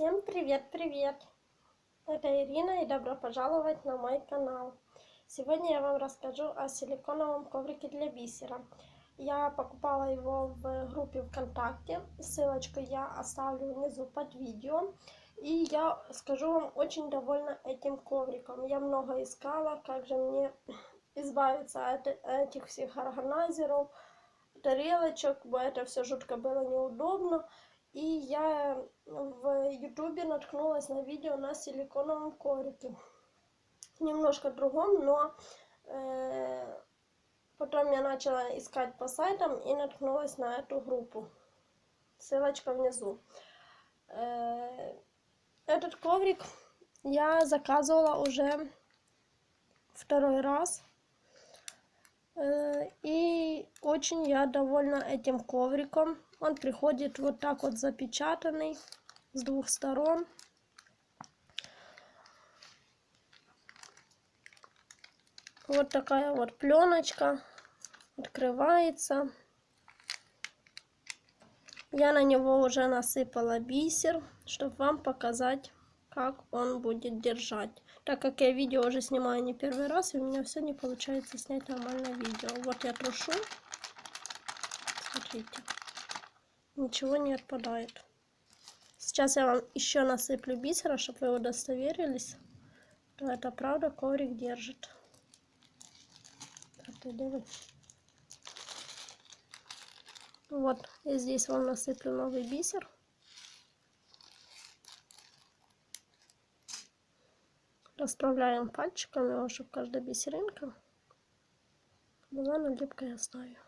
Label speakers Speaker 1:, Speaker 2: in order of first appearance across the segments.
Speaker 1: Всем привет-привет! Это Ирина и добро пожаловать на мой канал. Сегодня я вам расскажу о силиконовом коврике для бисера. Я покупала его в группе ВКонтакте. Ссылочку я оставлю внизу под видео. И я скажу вам, очень довольна этим ковриком. Я много искала, как же мне избавиться от этих всех органайзеров, тарелочек, бо это все жутко было неудобно. И я в ютубе наткнулась на видео на силиконовом коврике. Немножко другом, но э, потом я начала искать по сайтам и наткнулась на эту группу. Ссылочка внизу. Э, этот коврик я заказывала уже второй раз. Э, и очень я довольна этим ковриком. Он приходит вот так вот запечатанный с двух сторон. Вот такая вот пленочка открывается. Я на него уже насыпала бисер, чтобы вам показать, как он будет держать. Так как я видео уже снимаю не первый раз, и у меня все не получается снять нормальное видео. Вот я трушу. Смотрите ничего не отпадает. Сейчас я вам еще насыплю бисера, чтобы вы удостоверились, что это правда коврик держит. Вот, и здесь вам насыплю новый бисер. Расправляем пальчиками, чтобы каждая бисеринка была на липкой основе.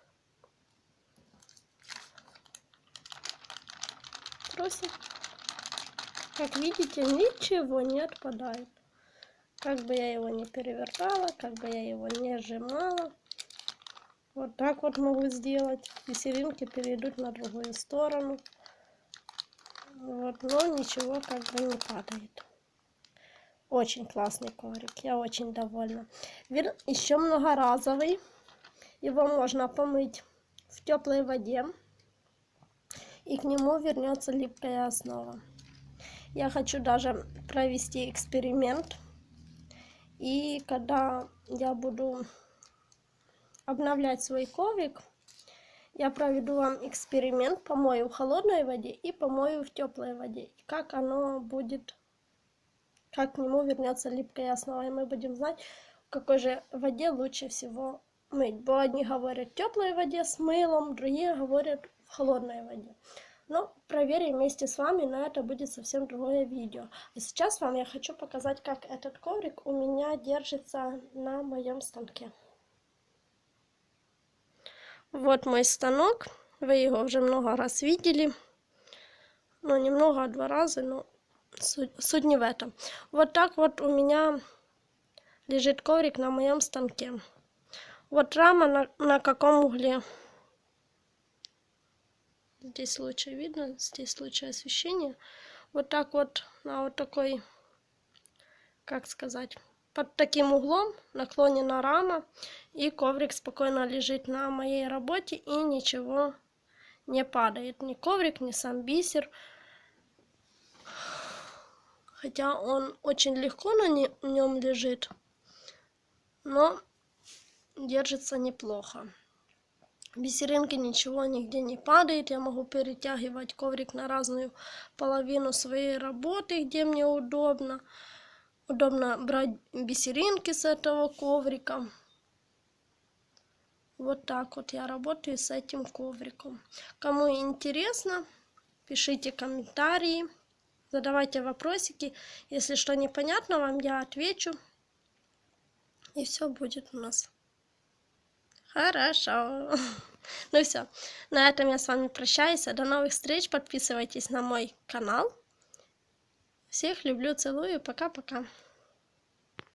Speaker 1: Тросик. Как видите, ничего не отпадает. Как бы я его не перевертала, как бы я его не сжимала. Вот так вот могу сделать. Бисеринки перейдут на другую сторону. Вот, но ничего как бы не падает. Очень классный коврик, я очень довольна. Еще многоразовый. Его можно помыть в теплой воде и к нему вернется липкая основа. Я хочу даже провести эксперимент. И когда я буду обновлять свой коврик, я проведу вам эксперимент, помою в холодной воде и помою в теплой воде. Как оно будет, как к нему вернется липкая основа. И мы будем знать, в какой же воде лучше всего мыть. Бо одни говорят в теплой воде с мылом, другие говорят в холодной воде. Но проверим вместе с вами, но это будет совсем другое видео. А сейчас вам я хочу показать, как этот коврик у меня держится на моем станке. Вот мой станок. Вы его уже много раз видели. Ну, немного, а два раза, но суть, суть не в этом. Вот так вот у меня лежит коврик на моем станке. Вот рама на, на каком угле Здесь лучше видно, здесь лучше освещение. Вот так вот на вот такой, как сказать, под таким углом наклонена рама. И коврик спокойно лежит на моей работе и ничего не падает. Ни коврик, ни сам бисер. Хотя он очень легко на нем лежит, но держится неплохо. Бисеринки ничего нигде не падает. Я могу перетягивать коврик на разную половину своей работы, где мне удобно. Удобно брать бисеринки с этого коврика. Вот так вот я работаю с этим ковриком. Кому интересно, пишите комментарии, задавайте вопросики. Если что непонятно вам, я отвечу. И все будет у нас. Хорошо. Ну все, на этом я с вами прощаюсь. До новых встреч. Подписывайтесь на мой канал. Всех люблю, целую. Пока-пока.